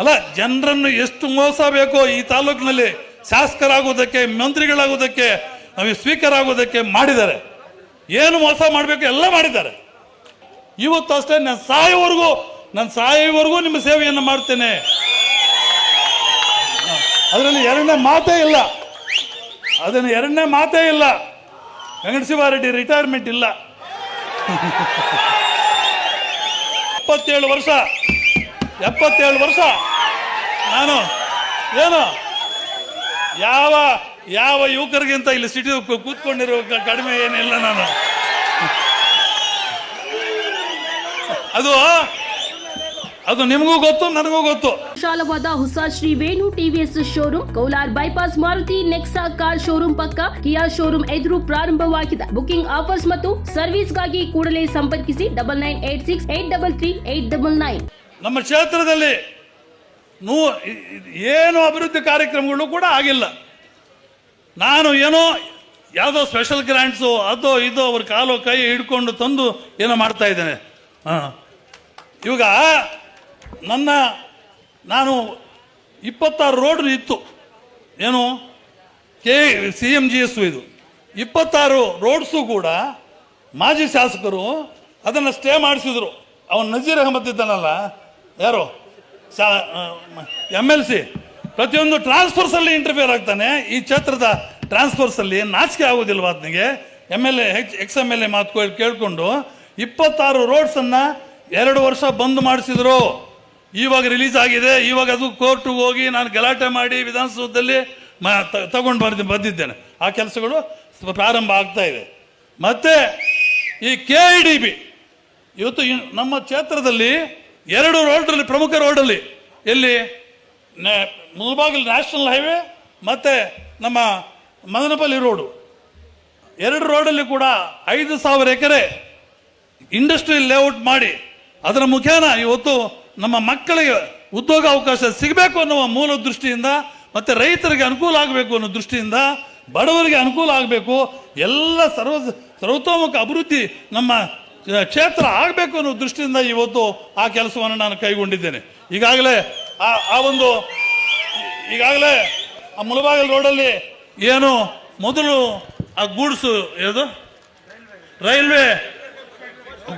ಅಲ್ಲ, ಜನರನ್ನು ಎಷ್ಟು ಮೋಸ ಬೇಕೋ ಈ ತಾಲೂಕಿನಲ್ಲಿ ಶಾಸಕರಾಗುವುದಕ್ಕೆ, ಮಂತ್ರಿಗಳಾಗುವುದಕ್ಕೆ ನಮಗೆ ಸ್ಪೀಕರ್ ಆಗುವುದಕ್ಕೆ ಮಾಡಿದ್ದಾರೆ. ಏನು ಮೋಸ ಮಾಡಬೇಕು ಎಲ್ಲ ಮಾಡಿದ್ದಾರೆ. ಇವತ್ತು ಅಷ್ಟೇ ನಾನು ಸಾಯುವವರೆಗೂ ನಾನು ಸಾಯೋವರೆಗೂ ನಿಮ್ಮ ಸೇವೆಯನ್ನು ಮಾಡ್ತೇನೆ. ಅದರಲ್ಲಿ ಎರಡನೇ ಮಾತೇ ಇಲ್ಲ. ಅದನ್ನು ಎರಡನೇ ಮಾತೇ ಇಲ್ಲ. ವೆಂಕಟಶಿವಾರೆಡ್ಡಿ ರಿಟೈರ್ಮೆಂಟ್ ಇಲ್ಲ. ಇಪ್ಪತ್ತೇಳು ವರ್ಷ ಎಪ್ಪತ್ತೇಳು ವರ್ಷ. ನಾನು, ಏನು? ಯಾವ ಯಾವ ಯುವಕರಿಗಿಂತ ಇಲ್ಲಿ ಸಿಟಿ ಕೂತ್ಕೊಂಡಿರೋ ಕಡಿಮೆ ಏನಿಲ್ಲ ನಾನು. ಅದು ಅದು ನಿಮಗೂ ಗೊತ್ತು, ನನಗೂ ಗೊತ್ತು. ವಿಶಾಲವಾದ ಹೊಸ Shri Venu TVS showroom ಕೌಲಾರ್ bypass Maruti Nexa car showroom ಪಕ್ಕ ಕಿಯಾ ಶೋರೂಮ್ ಎದುರು ಪ್ರಾರಂಭವಾಗಿದೆ. ಬುಕಿಂಗ್ ಆಫರ್ಸ್ ಮತ್ತು ಸರ್ವಿಸ್ಗಾಗಿ ಕೂಡಲೇ ಸಂಪರ್ಕಿಸಿ double nine eight six eight double three eight double nine ನಮ್ಮ ಕ್ಷೇತ್ರದಲ್ಲಿ ನೂ ಏನು ಅಭಿವೃದ್ಧಿ ಕಾರ್ಯಕ್ರಮಗಳು ಕೂಡ ಆಗಿಲ್ಲ. ನಾನು ಏನೋ ಯಾವುದೋ ಸ್ಪೆಷಲ್ ಗ್ರ್ಯಾಂಟ್ಸು ಅದೋ ಇದೋ ಅವ್ರ ಕಾಲು ಕೈ ಹಿಡ್ಕೊಂಡು ತಂದು ಏನೋ ಮಾಡ್ತಾ ಇದ್ದೇನೆ. ಹಾಂ. ಇವಾಗ ನನ್ನ ನಾನು ಇಪ್ಪತ್ತಾರು ರೋಡ್ ಇತ್ತು. ಏನು? K C M G S ಇದು. ಇಪ್ಪತ್ತಾರು ರೋಡ್ಸು ಕೂಡ ಮಾಜಿ ಶಾಸಕರು ಅದನ್ನು ಸ್ಟೇ ಮಾಡಿಸಿದ್ರು. ಅವನು ನಜೀರ್ ಅಹಮದ್ ಇದ್ದಾನಲ್ಲ ಯಾರು? ಎಂ ಎಲ್ ಸಿ ಪ್ರತಿಯೊಂದು ಟ್ರಾನ್ಸ್ಫರ್ಸಲ್ಲಿ ಇಂಟರ್ಫಿಯರ್ ಆಗ್ತಾನೆ. ಈ ಕ್ಷೇತ್ರದ ಟ್ರಾನ್ಸ್ಫರ್ಸಲ್ಲಿ ನಾಚಿಕೆ ಆಗೋದಿಲ್ವಾ ಆತನಿಗೆ? M L A ex M L A ಮಾತು ಕೇಳಿಕೊಂಡು ಇಪ್ಪತ್ತಾರು ರೋಡ್ಸನ್ನು ಎರಡು ವರ್ಷ ಬಂದ್ ಮಾಡಿಸಿದ್ರು. ಇವಾಗ ರಿಲೀಸ್ ಆಗಿದೆ. ಇವಾಗ ಅದು ಕೋರ್ಟ್ಗೆ ಹೋಗಿ ನಾನು ಗಲಾಟೆ ಮಾಡಿ ವಿಧಾನಸೌಧದಲ್ಲಿ ತಗೊಂಡು ಬರ್ದು ಬಂದಿದ್ದೇನೆ ಆ ಕೆಲಸಗಳು ಪ್ರಾರಂಭ ಆಗ್ತಾ ಇದೆ. ಮತ್ತೆ ಈ ಕೆ ಡಿ ಬಿ ಇವತ್ತು ನಮ್ಮ ಕ್ಷೇತ್ರದಲ್ಲಿ ಎರಡು ರೋಡಲ್ಲಿ ಪ್ರಮುಖ ರೋಡಲ್ಲಿ ಎಲ್ಲಿ? ಮುಳಬಾಗಿಲು ನ್ಯಾಷನಲ್ ಹೈವೇ ಮತ್ತೆ ನಮ್ಮ ಮದನಪಲ್ಲಿ ರೋಡು. ಎರಡು ರೋಡಲ್ಲಿ ಕೂಡ ಐದು ಸಾವಿರ ಎಕರೆ ಇಂಡಸ್ಟ್ರಿಯಲ್ ಲೇಔಟ್ ಮಾಡಿ ಅದರ ಮುಖೇನ ಇವತ್ತು ನಮ್ಮ ಮಕ್ಕಳಿಗೆ ಉದ್ಯೋಗ ಅವಕಾಶ ಸಿಗಬೇಕು ಅನ್ನುವ ಮೂಲ ದೃಷ್ಟಿಯಿಂದ ಮತ್ತೆ ರೈತರಿಗೆ ಅನುಕೂಲ ಆಗಬೇಕು ಅನ್ನೋ ದೃಷ್ಟಿಯಿಂದ ಬಡವರಿಗೆ ಅನುಕೂಲ ಆಗಬೇಕು. ಎಲ್ಲ ಸರ್ವ, ಸರ್ವತೋಮುಖ ಅಭಿವೃದ್ಧಿ ನಮ್ಮ ಕ್ಷೇತ್ರ ಆಗಬೇಕು ಅನ್ನೋ ದೃಷ್ಟಿಯಿಂದ ಇವತ್ತು ಆ ಕೆಲಸವನ್ನು ನಾನು ಕೈಗೊಂಡಿದ್ದೇನೆ. ಈಗಾಗಲೇ ಆ ಒಂದು, ಈಗಾಗಲೇ ಆ ಮುಳಬಾಗಿಲು ರೋಡಲ್ಲಿ ಏನು ಮೊದಲು ಆ ಗೂಡ್ಸು ಯಾವುದು? ರೈಲ್ವೆ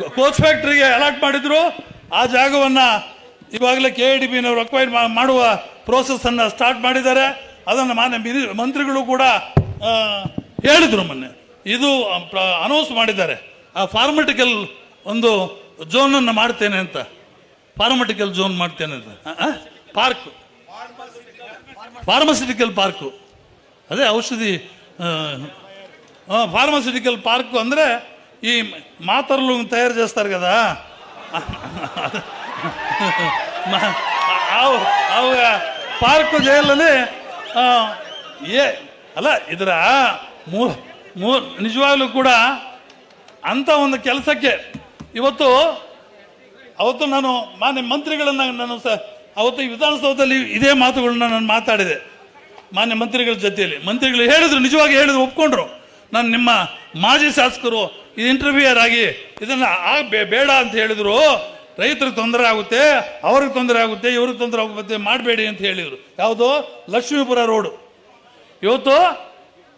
ಕೋಚ್ ಫ್ಯಾಕ್ಟ್ರಿಗೆ ಅಲಾಟ್ ಮಾಡಿದ್ರು. ಆ ಜಾಗವನ್ನು ಇವಾಗಲೇ ಕೆ ಡಿ ಬಿನವರು ಅಕ್ವೈರ್ ಮಾಡುವ ಪ್ರೋಸೆಸ್ ಅನ್ನ ಸ್ಟಾರ್ಟ್ ಮಾಡಿದ್ದಾರೆ. ಅದನ್ನು ಮಾನ್ಯ ಮಿನಿ- ಮಂತ್ರಿಗಳು ಕೂಡ ಹೇಳಿದ್ರು ಮೊನ್ನೆ. ಇದು ಅನೌನ್ಸ್ ಮಾಡಿದ್ದಾರೆ. ಆ ಫಾರ್ಮಟಿಕಲ್ ಒಂದು ಝೋನ್ ಅನ್ನು ಮಾಡ್ತೇನೆ ಅಂತ ಫಾರ್ಮಟಿಕಲ್ ಝೋನ್ ಮಾಡ್ತೇನೆ ಅಂತ ಪಾರ್ಕ್ ಫಾರ್ಮಸ್ಯೂಟಿಕಲ್ ಪಾರ್ಕು ಅದೇ ಔಷಧಿ ఫార్మసిటికల్ పార్క్ ಅಂದರೆ ఈ మాతరలు తయారు చేస్తారు కదా మ- ಅವು ಅವು ಪಾರ್ಕ್ ಜೈಲಲ್ಲಿ ಆ, ಏ ಅಲ್ಲ ಅಂಥ ಒಂದು ಕೆಲಸಕ್ಕೆ ಇವತ್ತು ಅವತ್ತು ನಾನು ಮಾನ್ಯ ಮಂತ್ರಿಗಳನ್ನ ನಾನು ಸ ಅವತ್ತು ಈ ವಿಧಾನಸೌಧದಲ್ಲಿ ಇದೇ ಮಾತುಗಳನ್ನ ನಾನು ಮಾತಾಡಿದೆ. ಮಾನ್ಯ ಮಂತ್ರಿಗಳ ಜೊತೆಯಲ್ಲಿ. ಮಂತ್ರಿಗಳು ಹೇಳಿದ್ರು, ನಿಜವಾಗಿ ಹೇಳಿದ್ರು, ಒಪ್ಕೊಂಡ್ರು. ನಾನು ನಿಮ್ಮ ಮಾಜಿ ಶಾಸಕರು ಇದು ಇಂಟರ್ವ್ಯೂಯರ್ ಆಗಿ ಇದನ್ನ ಆ ಬೇಡ ಅಂತ ಹೇಳಿದ್ರು. ರೈತರಿಗೆ ತೊಂದರೆ ಆಗುತ್ತೆ, ಅವ್ರಿಗೆ ತೊಂದರೆ ಆಗುತ್ತೆ, ಇವ್ರಿಗೆ ತೊಂದರೆ ಆಗುತ್ತೆ ಮಾಡಬೇಡಿ ಅಂತ ಹೇಳಿದರು. ಯಾವುದು? ಲಕ್ಷ್ಮೀಪುರ ರೋಡು. ಇವತ್ತು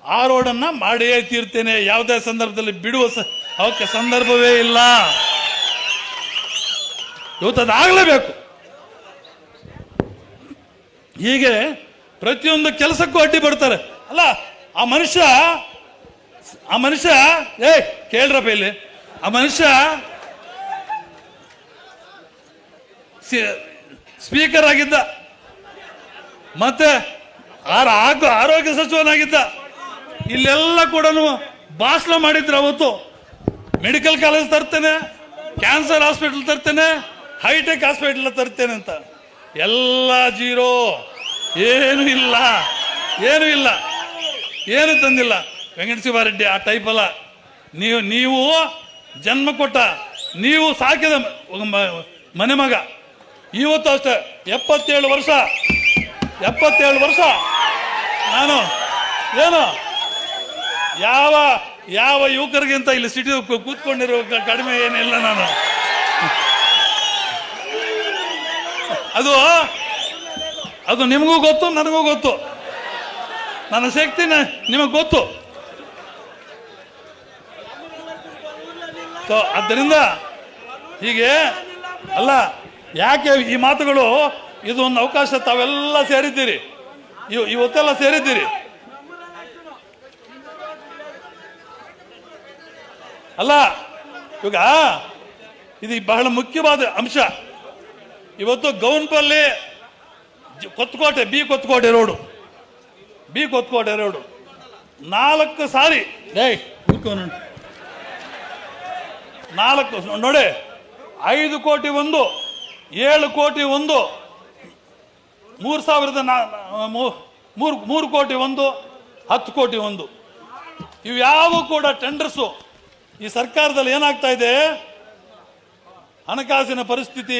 ಆ ರೋಡನ್ನು ಮಾಡಿಯೇ ತೀರ್ತೇನೆ. ಯಾವುದೇ ಸಂದರ್ಭದಲ್ಲಿ ಬಿಡುವ ಸ- ಅವಕ್ಕೆ ಸಂದರ್ಭವೇ ಇಲ್ಲ. ಇವತ್ತು ಅದಾಗಲೇಬೇಕು ಹೀಗೆ ಪ್ರತಿಯೊಂದು ಕೆಲಸಕ್ಕೂ ಅಡ್ಡಿ ಬರ್ತಾರೆ ಅಲ್ಲ, ಆ ಮನುಷ್ಯ ಆ ಮನುಷ್ಯ ಏ ಕೇಳ್ರಪ್ಪ ಇಲ್ಲಿ. ಆ ಮನುಷ್ಯ ಸ್ಪೀಕರ್ ಆಗಿದ್ದ. ಮತ್ತೆ ಆರೋಗ್ಯ ಸಚಿವನಾಗಿದ್ದ. ಇಲ್ಲೆಲ್ಲ ಕೂಡ ಭಾಷಣ ಮಾಡಿದ್ರು ಅವತ್ತು. ಮೆಡಿಕಲ್ ಕಾಲೇಜ್ ತರ್ತೇನೆ ಕ್ಯಾನ್ಸರ್ ಹಾಸ್ಪಿಟಲ್ ತರ್ತೇನೆ ಹೈಟೆಕ್ ಹಾಸ್ಪಿಟಲ್ ತರ್ತೇನೆ ಅಂತ. ಎಲ್ಲ ಜೀರೋ ಏನು ಇಲ್ಲ. ಏನು ಇಲ್ಲ. ಏನು ತಂದಿಲ್ಲ. ವೆಂಕಟಶಿವಾರೆಡ್ಡಿ ಆ ಟೈಪ್ ಅಲ್ಲ. ನೀವು ನೀವು ಜನ್ಮ ಕೊಟ್ಟ, ನೀವು ಸಾಕಿದ ಮನೆ ಮಗ. ಇವತ್ತು ಅಷ್ಟೇ, ಎಪ್ಪತ್ತೇಳು ವರ್ಷ. ಎಪ್ಪತ್ತೇಳು ವರ್ಷ. ನಾನು, ಏನು? ಯಾವ ಯಾವ ಯುವಕರಿಗಿಂತ ಇಲ್ಲಿ ಸಿಟಿ ಕೂತ್ಕೊಂಡಿರೋ ಕಡಿಮೆ ಏನಿಲ್ಲ ನಾನು. ಅದು ಅದು ನಿಮಗೂ ಗೊತ್ತು, ನನಗೂ ಗೊತ್ತು. ನನ್ನ ಶಕ್ತಿ ನಿಮಗೆ ಗೊತ್ತು. ಸೊ ಆದ್ದರಿಂದ ಹೀಗೆ, ಅಲ್ಲ, ಯಾಕೆ ಈ ಮಾತುಗಳು, ಇದು ಒಂದು ಅವಕಾಶ ತಾವೆಲ್ಲ ಸೇರಿದ್ದೀರಿ. ಇವ್, ಇವತ್ತೆಲ್ಲ ಸೇರಿದ್ದೀರಿ. ಅಲ್ಲ ಇವಾಗ ಇದು ಬಹಳ ಮುಖ್ಯವಾದ ಅಂಶ. ಇವತ್ತು Gownpalli Kotkote B Kotkote road. B Kotkote road. ನಾಲ್ಕು ಸಾರಿ. ನಾಲ್ಕು ನೋಡಿ. ಐದು ಕೋಟಿ ಒಂದು ಏಳು ಕೋಟಿ ಒಂದು ಮೂರು ಸಾವಿರದ ನಾ ಮೂರು ಮೂರು ಕೋಟಿ ಒಂದು ಹತ್ತು ಕೋಟಿ ಒಂದು. ಇವು ಯಾವ ಕೂಡ ಟೆಂಡರ್ಸು ಈ ಸರ್ಕಾರದಲ್ಲಿ ಏನಾಗ್ತಾ ಇದೆ? ಹಣಕಾಸಿನ ಪರಿಸ್ಥಿತಿ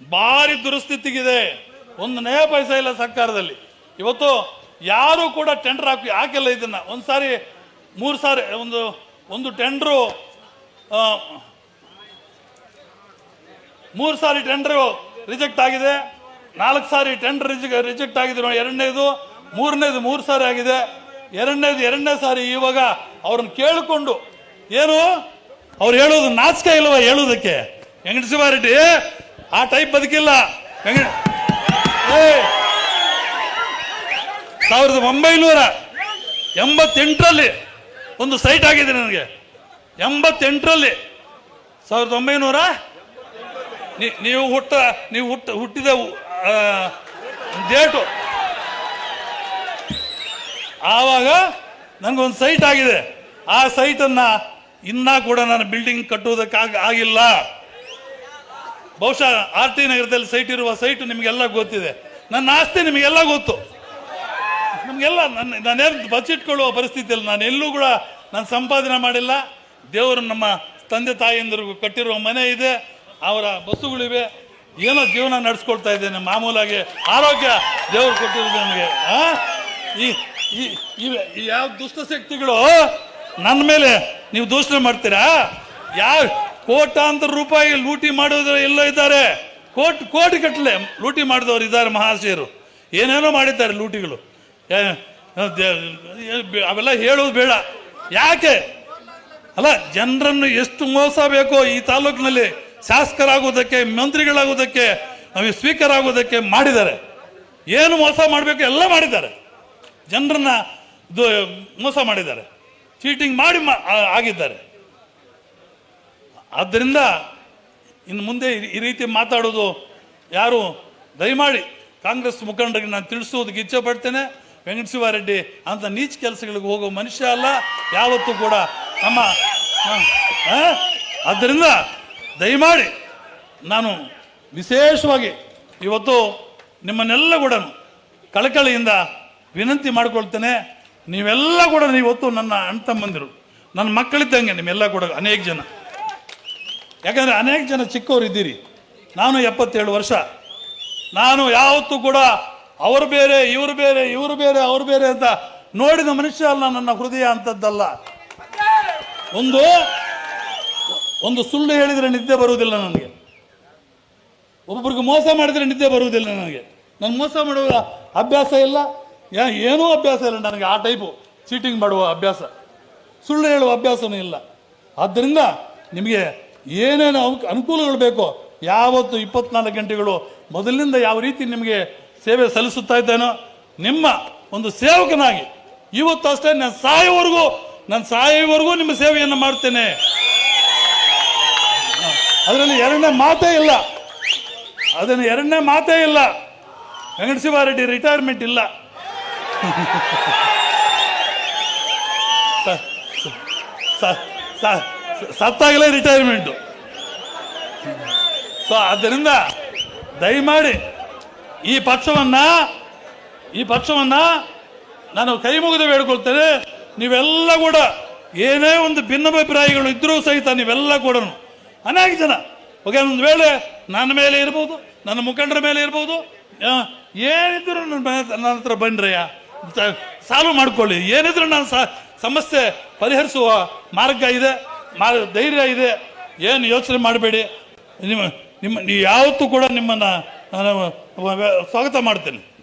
ಭಾರಿ ದುರಸ್ಥಿತಿಗಿದೆ. ಒಂದು ನಯ ಪೈಸ ಇಲ್ಲ ಸರ್ಕಾರದಲ್ಲಿ. ಇವತ್ತು ಯಾರು ಕೂಡ ಟೆಂಡರ್ ಹಾಕಿ ಹಾಕಿಲ್ಲ ಇದನ್ನ. ಒಂದು ಸಾರಿ, ಮೂರು ಸಾರಿ, ಒಂದು ಒಂದು ಟೆಂಡ್ರು ಮೂರು ಸಾರಿ ಟೆಂಡರ್ ರಿಜೆಕ್ಟ್ ಆಗಿದೆ. ನಾಲ್ಕು ಸಾರಿ ಟೆಂಡರ್ ರಿಜೆಕ್ಟ್ ಆಗಿದೆ ನೋಡಿ, ಎರಡನೇದು, ಮೂರನೇದು ಮೂರು ಸಾರಿ ಆಗಿದೆ. ಎರಡನೇದು ಎರಡನೇ ಸಾರಿ ಇವಾಗ ಅವ್ರನ್ನ ಕೇಳಿಕೊಂಡು ಏನು? ಅವ್ರು ಹೇಳೋದು ನಾಚಿಕೆ ಇಲ್ವಾ ಹೇಳೋದಕ್ಕೆ ವೆಂಕಟಶಿವಾರೆಡ್ಡಿ ಆ ಟೈಪ್ ಬದುಕಿಲ್ಲ. ಸಾವಿರದ ಒಂಬೈನೂರ ಎಂಬತ್ತೆಂಟರಲ್ಲಿ ಒಂದು ಸೈಟ್ ಆಗಿದೆ ನನಗೆ. ಎಂಬತ್ತೆಂಟರಲ್ಲಿ. ಸಾವಿರದ ಒಂಬೈನೂರ ನೀವು ಹುಟ್ಟ ನೀವು ಹುಟ್ಟ ಹುಟ್ಟಿದ ಡೇಟು ಆವಾಗ ನನಗೊಂದು ಸೈಟ್ ಆಗಿದೆ. ಆ ಸೈಟನ್ನ ಇನ್ನ ಕೂಡ ನಾನು ಬಿಲ್ಡಿಂಗ್ ಕಟ್ಟುವುದಕ್ಕಾಗ ಆಗಿಲ್ಲ. ಬಹುಶಃ ಆರ್ ಟಿ ನಗರದಲ್ಲಿ ಸೈಟ್ ಇರುವ ಸೈಟ್ ನಿಮಗೆಲ್ಲ ಗೊತ್ತಿದೆ. ನನ್ನ ಆಸ್ತಿ ನಿಮಗೆಲ್ಲ ಗೊತ್ತು. ನಮಗೆಲ್ಲ ನನ್ನ ನಾನೇನು ಬಚ್ಚಿಟ್ಕೊಳ್ಳುವ ಪರಿಸ್ಥಿತಿಯಲ್ಲಿ ನಾನು ಎಲ್ಲೂ ಕೂಡ ನಾನು ಸಂಪಾದನೆ ಮಾಡಿಲ್ಲ. ದೇವರು ನಮ್ಮ ತಂದೆ ತಾಯಿಯಂದ್ರಿಗೂ ಕಟ್ಟಿರುವ ಮನೆ ಇದೆ. ಅವರ ಬಸ್ಸುಗಳಿವೆ. ಏನೋ ಜೀವನ ನಡೆಸ್ಕೊಳ್ತಾ ಇದ್ದೇನೆ. ಮಾಮೂಲಾಗಿ ಆರೋಗ್ಯ ದೇವರು ಕೊಟ್ಟಿರೋದು ನನಗೆ? ಈ ಯಾವ ದುಷ್ಟಶಕ್ತಿಗಳು ನನ್ನ ಮೇಲೆ ನೀವು ದೂಷಣೆ ಮಾಡ್ತೀರಾ? ಯಾವ ಕೋಟಾಂತರ ರೂಪಾಯಿ ಲೂಟಿ ಮಾಡೋದ್ರ ಎಲ್ಲ ಇದ್ದಾರೆ. ಕೋಟಿ ಕೋಟಿ ಕಟ್ಟಲೆ ಲೂಟಿ ಮಾಡಿದವರು ಇದ್ದಾರೆ ಮಹಾಶಯರು. ಏನೇನೋ ಮಾಡಿದ್ದಾರೆ ಲೂಟಿಗಳು. ಅವೆಲ್ಲ ಹೇಳೋದು ಬೇಡ. ಯಾಕೆ? ಅಲ್ಲ, ಜನರನ್ನು ಎಷ್ಟು ಮೋಸ ಬೇಕೋ ಈ ತಾಲೂಕಿನಲ್ಲಿ ಶಾಸಕರಾಗುವುದಕ್ಕೆ, ಮಂತ್ರಿಗಳಾಗುವುದಕ್ಕೆ ನಮಗೆ ಸ್ಪೀಕರ್ ಆಗುವುದಕ್ಕೆ ಮಾಡಿದ್ದಾರೆ. ಏನು ಮೋಸ ಮಾಡಬೇಕು ಎಲ್ಲ ಮಾಡಿದ್ದಾರೆ. ಜನರನ್ನ ಮೋಸ ಮಾಡಿದ್ದಾರೆ. ಚೀಟಿಂಗ್ ಮಾಡಿ ಆಗಿದ್ದಾರೆ. ಆದ್ದರಿಂದ ಇನ್ನು ಮುಂದೆ ಈ- ರೀತಿ ಮಾತಾಡೋದು ಯಾರು? ದಯಮಾಡಿ ಕಾಂಗ್ರೆಸ್ ಮುಖಂಡರಿಗೆ ನಾನು ತಿಳಿಸುವುದಕ್ಕೆ ಇಚ್ಛೆ ಪಡ್ತೇನೆ. ವೆಂಕಟಶಿವಾರೆಡ್ಡಿ ಅಂತ ನೀಚ ಕೆಲಸಗಳಿಗೆ ಹೋಗೋ ಮನುಷ್ಯ ಅಲ್ಲ, ಯಾವತ್ತೂ ಕೂಡ ನಮ್ಮ? ಆದ್ದರಿಂದ ದಯಮಾಡಿ ನಾನು ವಿಶೇಷವಾಗಿ ಇವತ್ತು ನಿಮ್ಮನ್ನೆಲ್ಲ ಕೂಡ ಕಳಕಳಿಯಿಂದ ವಿನಂತಿ ಮಾಡ್ಕೊಳ್ತೇನೆ. ನೀವೆಲ್ಲ ಕೂಡ ಇವತ್ತು ನನ್ನ ಅಣ್ಣ ತಮ್ಮಂದಿರು ನನ್ನ ಮಕ್ಕಳಿದ್ದಂಗೆ ನಿಮ್ಮೆಲ್ಲ ಕೂಡ ಅನೇಕ ಜನ. ಯಾಕಂದರೆ ಅನೇಕ ಜನ ಚಿಕ್ಕವರು ಇದ್ದೀರಿ. ನಾನು ಎಪ್ಪತ್ತೇಳು ವರ್ಷ. ನಾನು ಯಾವತ್ತೂ ಕೂಡ ಅವರು ಬೇರೆ, ಇವರು ಬೇರೆ ಇವರು ಬೇರೆ, ಅವರು ಬೇರೆ ಅಂತ ನೋಡಿದ ಮನುಷ್ಯ ಅಲ್ಲ ನನ್ನ ಹೃದಯ ಅಂಥದ್ದಲ್ಲ ಒಂದು ಒಂದು ಸುಳ್ಳು ಹೇಳಿದರೆ ನಿದ್ದೆ ಬರುವುದಿಲ್ಲ ನನಗೆ. ಒಬ್ಬೊಬ್ರಿಗೆ ಮೋಸ ಮಾಡಿದರೆ ನಿದ್ದೆ ಬರುವುದಿಲ್ಲ ನನಗೆ. ನಾನು ಮೋಸ ಮಾಡುವ ಅಭ್ಯಾಸ ಇಲ್ಲ. ಯಾ- ಏನೂ ಅಭ್ಯಾಸ ಇಲ್ಲ. ನನಗೆ ಆ ಟೈಪು ಚೀಟಿಂಗ್ ಮಾಡುವ ಅಭ್ಯಾಸ. ಸುಳ್ಳು ಹೇಳುವ ಅಭ್ಯಾಸನೂ ಇಲ್ಲ. ಆದ್ದರಿಂದ ನಿಮಗೆ ಏನೇನು ಅನು- ಅನುಕೂಲಗಳು ಬೇಕೋ, ಯಾವತ್ತು ಇಪ್ಪತ್ನಾಲ್ಕು ಗಂಟೆಗಳು ಮೊದಲಿನಿಂದ ಯಾವ ರೀತಿ ನಿಮಗೆ ಸೇವೆ ಸಲ್ಲಿಸುತ್ತಾ ಇದ್ದೇನೋ, ನಿಮ್ಮ ಒಂದು ಸೇವಕನಾಗಿ, ಇವತ್ತು ಅಷ್ಟೇ ನಾನು ಸಾಯೋವರೆಗೂ ನನ್ನ ಸಾಯೋವರೆಗೂ ನಿಮ್ಮ ಸೇವೆಯನ್ನು ಮಾಡ್ತೇನೆ ಅದರಲ್ಲಿ ಎರಡನೇ ಮಾತೇ ಇಲ್ಲ. ಅದನ್ನು ಎರಡನೇ ಮಾತೇ ಇಲ್ಲ. ವೆಂಕಟಶಿವಾರೆಡ್ಡಿ ರಿಟೈರ್ಮೆಂಟ್ ಇಲ್ಲ. ಸತ್ತಾಗಲೇ ರಿಟೈರ್ಮೆಂಟು ಸೊ ಆದ್ದರಿಂದ ದಯಮಾಡಿ ಈ ಪಕ್ಷವನ್ನ ಈ ಪಕ್ಷವನ್ನ ನಾನು ಕೈ ಮುಗಿದು ಬೇಡ್ಕೊಳ್ತೇನೆ. ನೀವೆಲ್ಲ ಕೂಡ ಏನೇ ಒಂದು ಭಿನ್ನಾಭಿಪ್ರಾಯಗಳು ಇದ್ದರೂ ಸಹಿತ ನೀವೆಲ್ಲ ಕೂಡ ಅನೇಕ ಜನ ಓಕೆ ಒಂದು ವೇಳೆ ನನ್ನ ಮೇಲೆ ಇರ್ಬೋದು, ನನ್ನ ಮುಖಂಡರ ಮೇಲೆ ಇರ್ಬೋದು ಏನಿದ್ದರೂ ಏನಿದ್ರು ನನ್ನ ನನ್ನ ಹತ್ರ ಬನ್ರಯ್ಯ ಸ- ಸಾಲ್ವ್ ಮಾಡ್ಕೊಳ್ಳಿ. ಏನಿದ್ರು ನಾನು ಸಮಸ್ಯೆ ಪರಿಹರಿಸುವ ಮಾರ್ಗ ಇದೆ ಮಾರ್ ಧೈರ್ಯ ಇದೆ. ಏನು ಯೋಚನೆ ಮಾಡಬೇಡಿ. ನಿಮ್ಮ ನಿಮ್ಮ ಯಾವತ್ತೂ ಕೂಡ ನಿಮ್ಮನ್ನು ನಾನು ಸ್ವಾಗತ ಮಾಡ್ತೇನೆ.